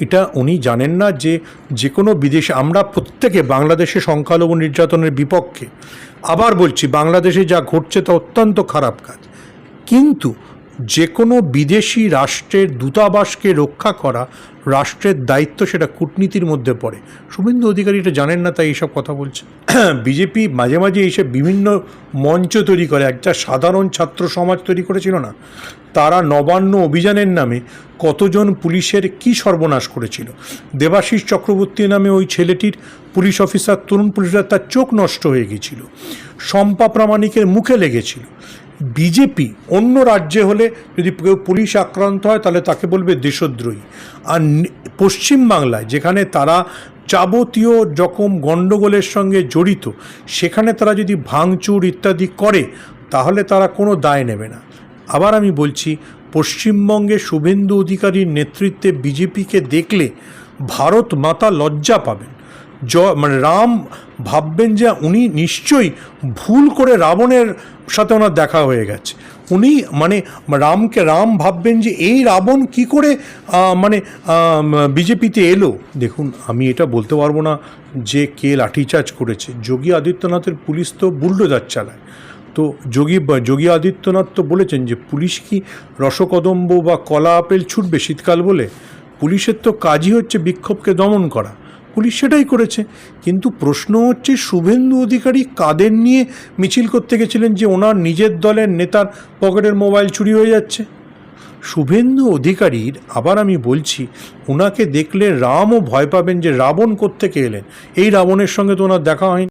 এটা উনি জানেন না যে যে কোনো বিদেশে, আমরা প্রত্যেকে বাংলাদেশে সংখ্যালঘু নির্যাতনের বিপক্ষে। আবার বলছি, বাংলাদেশে যা ঘটছে তা অত্যন্ত খারাপ কাজ। কিন্তু যে কোনো বিদেশি রাষ্ট্রের দূতাবাসকে রক্ষা করা রাষ্ট্রের দায়িত্ব সেটা কূটনীতির মধ্যে পড়ে। শুভেন্দু অধিকারী এটা জানেন না, তাই এইসব কথা বলছে। বিজেপি মাঝে মাঝে এইসব বিভিন্ন মঞ্চ তৈরি করে একটা সাধারণ ছাত্র সমাজ তৈরি করেছিল না, তারা নবান্ন অভিযানের নামে কতজন পুলিশের কি সর্বনাশ করেছিল। দেবাশিস চক্রবর্তী নামে ওই ছেলেটির পুলিশ অফিসার, তরুণ পুলিশরা তার চোখ নষ্ট হয়ে গেছিল, শম্পা প্রামাণিকের মুখে লেগেছিল। বিজেপি অন্য রাজ্যে হলে যদি কেউ পুলিশ আক্রান্ত হয়, তাহলে তাকে বলবে দেশদ্রোহী। আর পশ্চিমবাংলায় যেখানে তারা যাবতীয় রকম গণ্ডগোলের সঙ্গে জড়িত, সেখানে তারা যদি ভাঙচুর ইত্যাদি করে, তাহলে তারা কোনো দায় নেবে না। আবার আমি বলছি, পশ্চিমবঙ্গে শুভেন্দু অধিকারীর নেতৃত্বে বিজেপিকে দেখলে ভারত মাতা লজ্জা পাবেন। জ মানে রাম ভাববেন যে উনি নিশ্চয়ই ভুল করে রাবণের সাথে ওনার দেখা হয়ে গেছে। উনি মানে রামকে রাম ভাববেন যে এই রাবণ কি করে মানে বিজেপিতে এলো। দেখুন, আমি এটা বলতে পারব না যে কে লাঠিচার্জ করেছে। যোগী আদিত্যনাথের পুলিশ তো বুলডোজার চালায়। তো যোগী যোগী আদিত্যনাথ তো বলেছেন যে পুলিশ কি রসকদম্ব বা কলা আপেল ছুটবে শীতকাল বলে? পুলিশের তো কাজই হচ্ছে বিক্ষোভকে দমন করা। পুলিশ সেটাই করেছে। কিন্তু প্রশ্ন হচ্ছে, শুভেন্দু অধিকারী কাদের নিয়ে মিছিল করতে গেছিলেন যে ওনার নিজের দলের নেতার পকেটের মোবাইল চুরি হয়ে যাচ্ছে? শুভেন্দু অধিকারীর, আবার আমি বলছি ওনাকে দেখলে রামও ভয় পাবেন যে রাবণ কোত্থেকে এলেন। এই রাবণের সঙ্গে তো ওনার দেখা হয়নি।